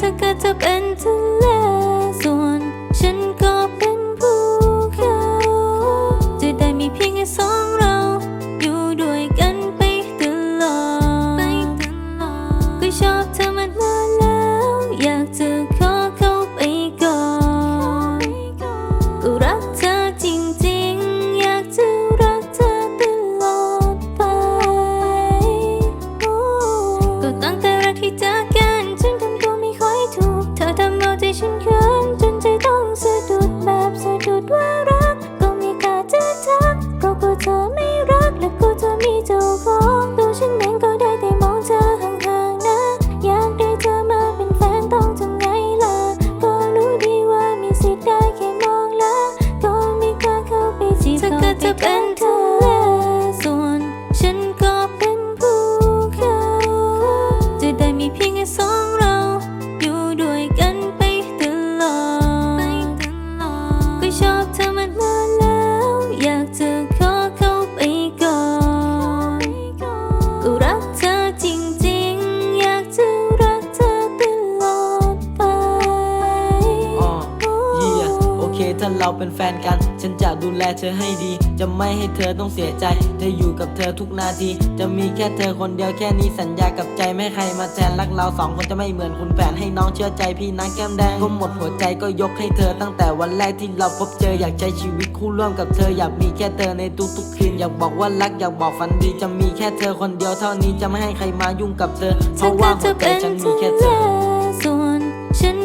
เธอก็จะเป็นทะเลส่วน ฉันก็เป็น ใจฉันเขินจนใจต้องสะดุดแบบสะดุดว่ารัก ก็ม่กล้าจะทักก็กลัวเธอไม่รักและกลัวเธอมีเจ้าของตัวฉันเองก็ได้แต่มองเธอห่างๆนะ อยากได้เธอมาเป็นแฟนต้องทำไงล่ะ ก็รู้ดีว่ามีสิทธิ์ได้แค่มองละ ก็ไม่กล้าเข้าไปจีบเธอก็จะเป็น ถ้าเราเป็นแฟนกัน ฉันจะดูแลเธอให้ดี จะไม่ให้เธอต้องเสียใจจะออยู่กับเธอทุกนาที จะมีแค่เธอคนเดียวแค่นี้สัญญากับใจไม่ใครมาแทนรักเราสองคนจะไม่เหมือนคุณแฟนให้น้องเชื่อใจพี่นะแก้มแดงก็หมดหัวใจก็ยกให้เธอตั้งแต่วันแรกที่เราพบเจออยากใช้ชีวิตคู่ร่วมกับเธออยากมีแค่เธอในทุกๆคืนอยากบอกว่ารักอยากบอกฝันดีจะมีแค่เธอคนเดียวเท่านี้จะไม่ให้ใครมายุ่งกับเธอเพราะว่าหัวใจเป็นฉันมีแค่เธอส่วนฉัน